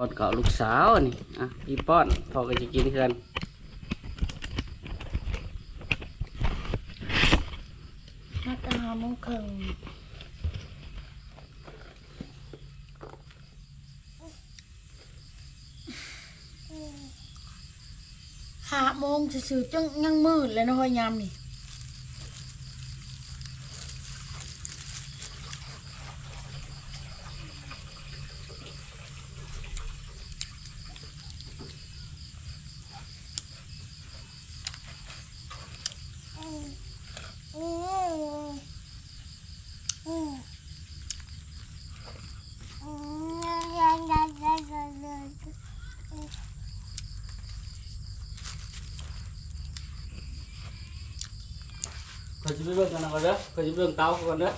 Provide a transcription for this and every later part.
ป้อนเก่าลูกสาวนี่อะพี่ป้อนพอก็จะกินเพื่อนมาตาโมงครึ่งห้าโมงซื่อๆจังยังมืดเลยนะฮ้ยยามนี่ เขาจะไปเบิ่งกันนะก่อนเด้อเขาจะไปเบิ่งเตาก่อนเด้อ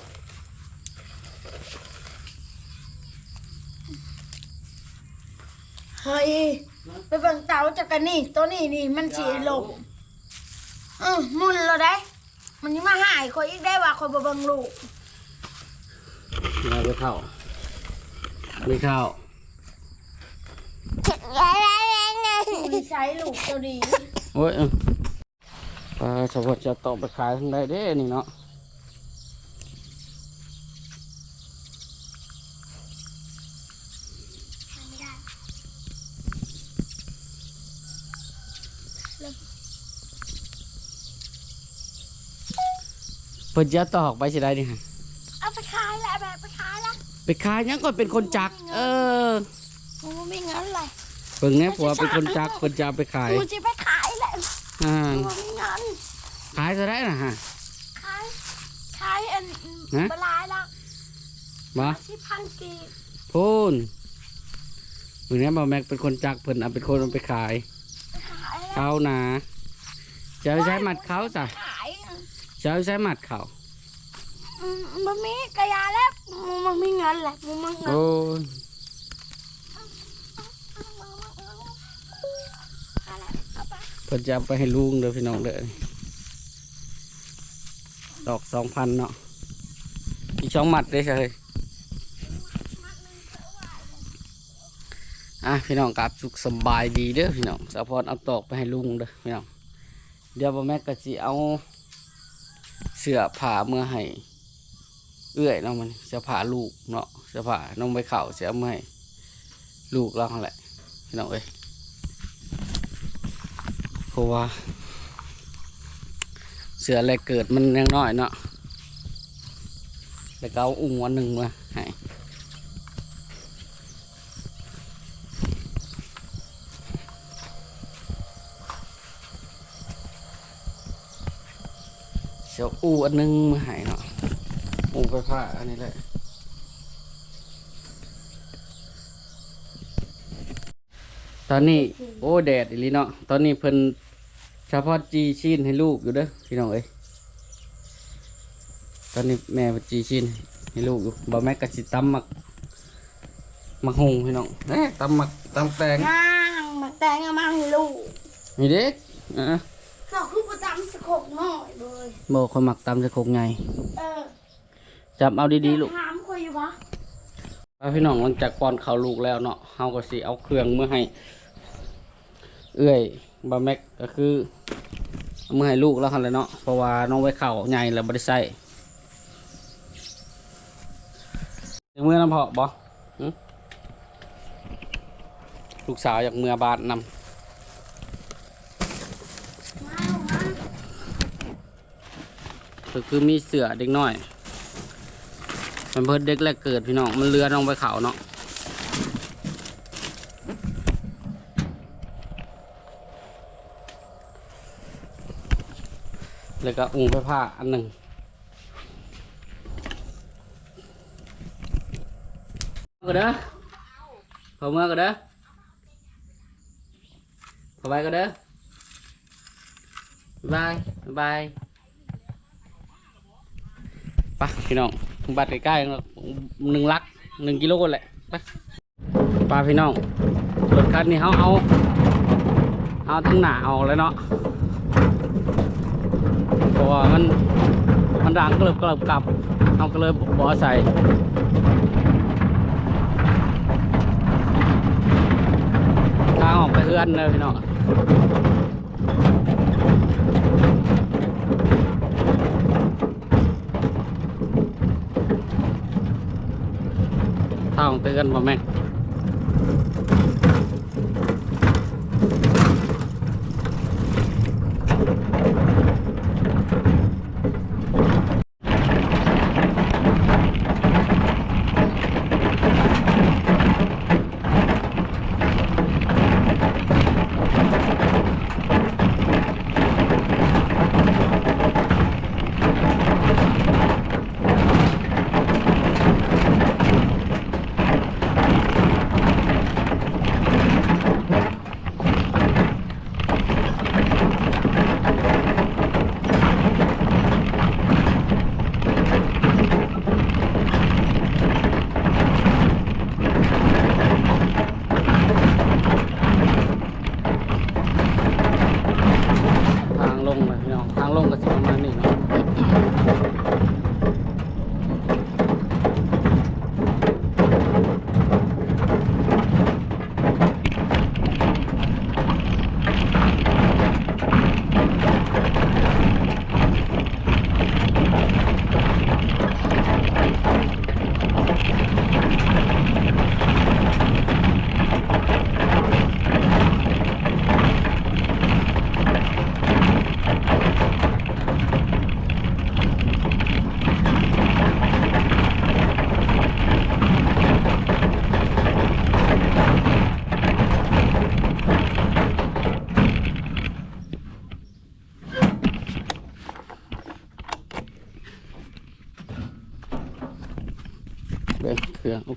เฮ้ยไปเบิ่งเตาจากกันนี่ตัวนี้นี่มันสีลมเออมุนเราได้ มันยังมาหายคอยอีกได้ว่าคอยบ่เบิ่งลูกมาไปเข้าไปเข้ามีใช้ลูกตัวดีโอ้ยเออ ปลาสวัสดิ์จะตอกไปขายทางใดเด้นี่เนาะเพิ่นจะตอกไปสิได้นี่ฮะเอาไปขายแล้วแบบไปขายแล้วไปขายยังก่อนเป็นคนจัก เออโอ้ไม่งั้นเลยเพิ่งแน่ผัวเป็นคนจักเพิ่นจะเอาไปขายกูจะไปขายแหละอ่าโอ้ไม่งั้นขายจะได้นะฮะขายขายอันฮะบลายแล้วมาที่พันกีบพูนเพิ่งแน่บ่แม็กเป็นคนจักเพิ่นเอาเป็นคนเอาไปขายขายแล้วเขานาจะเอาใช้หมัดเขาจ้ะขายจะเอาใช้หมัดเขาอืมมันมีกระยาแล้วมันมีเงินแหละมันมีเงินโอ้ยอะไรเอาไปเพิ่นจะเอาไปให้ลุงเด้อพี่น้องเด้อ ดอกสองพันเนาะอีกสองหมัดได้ใช่เลยอะพี่น้องกลับสุขสบายดีเด้อพี่น้องสะพอนเอาตอกไปให้ลุงเด้อพี่น้องเดี๋ยวบ่แม่ก็สิเอาเสื้อผ้าเมื่อให้เอื้อยเนาะมันเสื้อผ้าลูกเนาะเสื้อผ้าน้องไปเข่าเสื้อเมื่อให้ลูกเราแหละพี่น้องเอ้ยเพราะว่า สืออะไรเกิดมันยังน้อยเนาะแล้วก็เอาอุ้งวันหนึ่งมาให้เสืออูอันหนึงมาให้เนาะอูไปผ้าอันนี้แหละตอนนี้โอ้แดดอีลีเนาะตอนนี้เพิ่น เฉพาะจีชีนให้ลูกอยู่เด้อพี่น้องเอ้ยตอนนี้แม่ไปจีชีนให้ลูกอยู่บ่แม่กะสิตำมักมักหงพี่น้องเอ๊ะตำมักตำแตงนางมาแต่งเอามาให้ลูกนี่เด็กอะเราคือประจำสะโขกน้อยเลยโบคนมักตำจะโคกไงเออจับเอาดีๆลูกถามคุยอยู่ปะว่าพี่น้องหลังจากป้อนข้าวลูกแล้วเนาะเฮาก็สิเอาเครื่องมือให้ เอื้อย บ่แม็กก็คือเมือให้ลูกแล้วหั่นแหละเนาะเพราะว่าน้องไว้ข้าใหญ่แล้วบ่ได้ใส่เมื่อน้ำเพาะบ่หึลูกสาวอยากเมื่อบาทนำก็คือมีเสือเด็กน้อยมันเพิ่นเด็กแรกเกิดพี่น้องมันเรือน้องไปเขาเนาะ แล้วก็อุ้งไปผ้าอันหนึ่งก็เด้อพอเมื่อก็เด้อพอไปก็เด้อบายบายไปพี่น้องบัตรใกล้ๆเนาะหนึ่งลักหนึ่งกิโลแหละไปปลาพี่น้องรถคันนี้เขาเอาเอาทั้งหนาออกแล้วเนาะ เพราะว่ามันมันดังก็เลยกลับกลับเอาก็เลยบ่อใส่ออกไปเฮือนเลยพี่น้องทางเตือนบ่แม่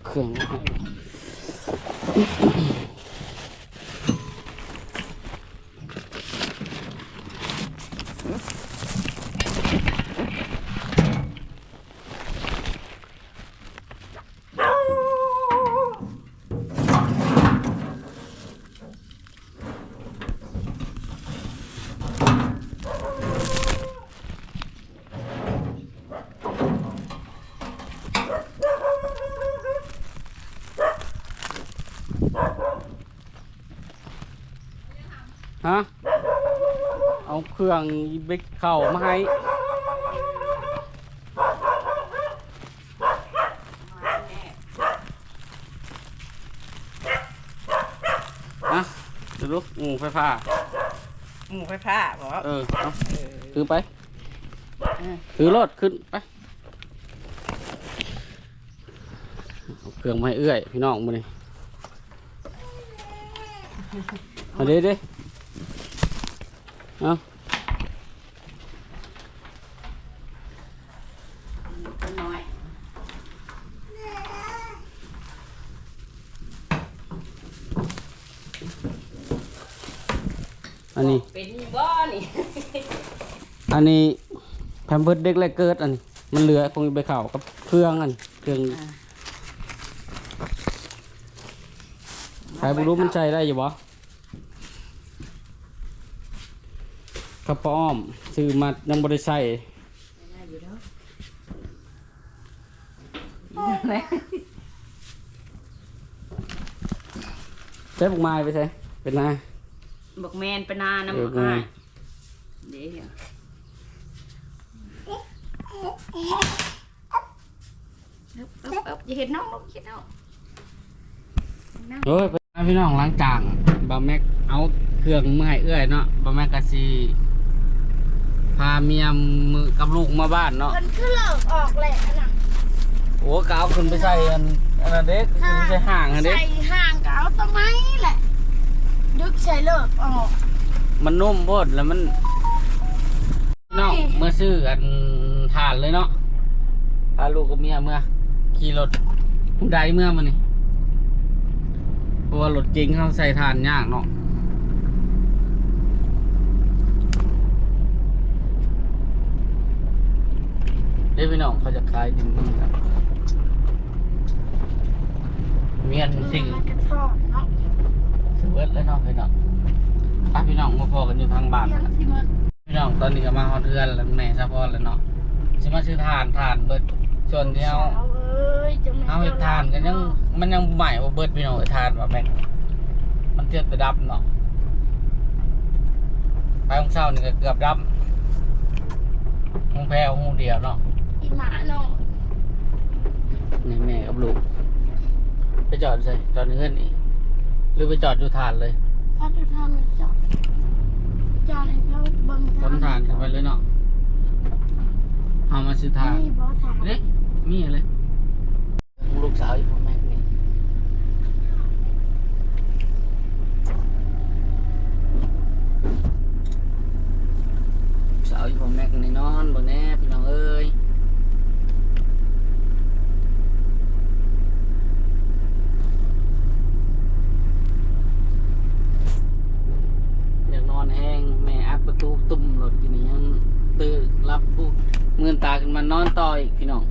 เครื่องเอาเครื่องมาให้ ฮะ เอาเครื่องเบกเข่ามาให้อะดูดูอืมไฟฟ้าหมูไฟฟ้าบอกเออเอาถือไป ถือรถขึ้นไปเอาเครื่องมาให้เอื้อย พี่น้องมานี่เอาดิดิ เอาน้อยอันนี้ เป็นบ่นี่อันนี้แพมเพิร์ดเด็กแรกเกิดอันนี้มันเหลือคงไปเข่ากับเครื่องอัน เครื่องใครบุรู้มันใจได้อยู่บ่ กระป๋อมซื้อมายังบริใส่ใช้บุกไม้ไปใช่เป็นไงบอกแมนปนาน้ำเอออ้าแม่ยเดี๋ยวเอ๊บเอ๊บเอ๊บอย่าเห็นน้องลูกเห็นน้องน้องเฮ้ยไปพี่น้องล้างจานบาแม็กเอาเครื่องมือให้เอื้อยเนาะบาแม็กกะซีพาเมียมือกับลูกมาบ้านเนาะมันคือเลิกออกแหละน่ะโอ้กาวขึ้นไปใส่อันอันนั้นเด็กขึ้นไปใส่ห่างอันเด็กใส่ห่างกับเอาต้นไม้แหละ ดึกใส่เลิกออก มันนุ่มโพดแล้วมันพี่น้องเมื่อซื้ออันทานเลยเนาะพาลูกกับเมียเมื่อขี่รถผู้ใดเมื่อมันนี่เพราะว่ารถจริงเขาใส่ทานยากเนาะ เด้พี่น้องเขาจะขายดินนี่ครับเมียนสิ่งมันกระทอดเนาะสเวิร์ดแล้วเนาะพี่น้องป้าพี่น้องมาพอกันอยู่ทางบ้านเลี้ยงนะที่มันพี่น้องตอนนี้ก็มาฮอดเรือนแล้วแม่ซะพอแล้วเนาะสิมาซื้อทานทานเบิดส่วนที่เอาเอาเอ้ยจะไม่เอาเฮ็ดทานกันยังมันยังใหม่บ่เบิดพี่น้องเอ้ยทานว่าแม่งมันเทียบแต่ดับเนาะไปของเช้านี่ก็เกือบดับหงแพรหงเดียวเนาะ อีหมาเนาะนี่แม่กับลูก ไปจอดใส่จอดในเฮือนนี่หรือไปจอดอยู่ฐานเลยถ้าจะทำจอดจอดให้เขาเบิ่งบนฐานขึ้นไปเลยเนาะเอามาซื้อทางนี่บ่ทางเด็กมีอะไรลูกสาวอีกพ่อแม่นี่ลูกสาวอีกพ่อแม่นี่นอนบ่แน่พี่น้องเอ้ยอยากนอนแห้งแม่อัดประตูตุ่มรถกินนี่ยังตื่นรับผู้เนนอนต่ออีกพี่น้อง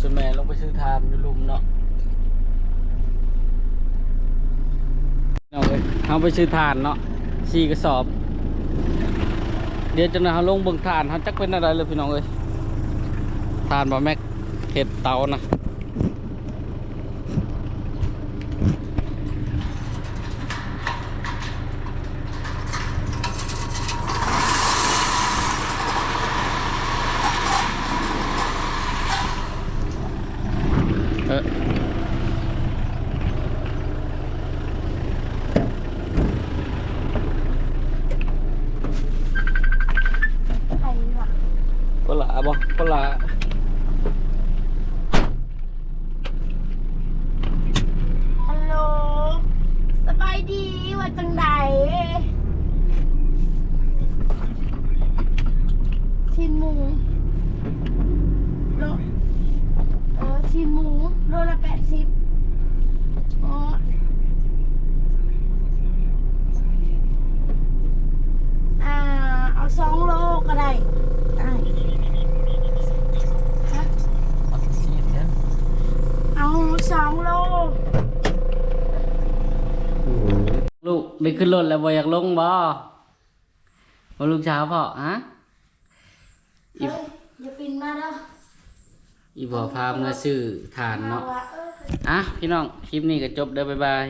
ส่วนแม่ลงไปซื้อทานอยู่ลุมเนาะเอาเลยเอาไปซื้อทานเนาะสี่กระสอบ เดี๋ยวจะนะเขาลงเบิ่งทานเขาจักเป็นอะไรเลยพี่น้องเอ้ยทานบะแม็กเห็ดเตานะเออ ใครวะ ก็ละบ่ก็ละ ฮัลโหลสบายดีว่าจังใดชิ้นหมูโลเออชิ้นหมูโลละแปดสิบอ๋ออ่าเอาสองโลก็ได้ได้ฮะ เอาซีดเนี่ย เอาสองโล ลูก ได้ขึ้นรถแล้วบ่อยากลงบ่บ่ลูกสาวพ่อฮะเฮ้ยอย่าปินมาเด้ออีบ่พาเมื่อซื้อทานเนาะอว่เอออะพี่น้อง คลิปนี้ก็จบเด้อบ๊ายบาย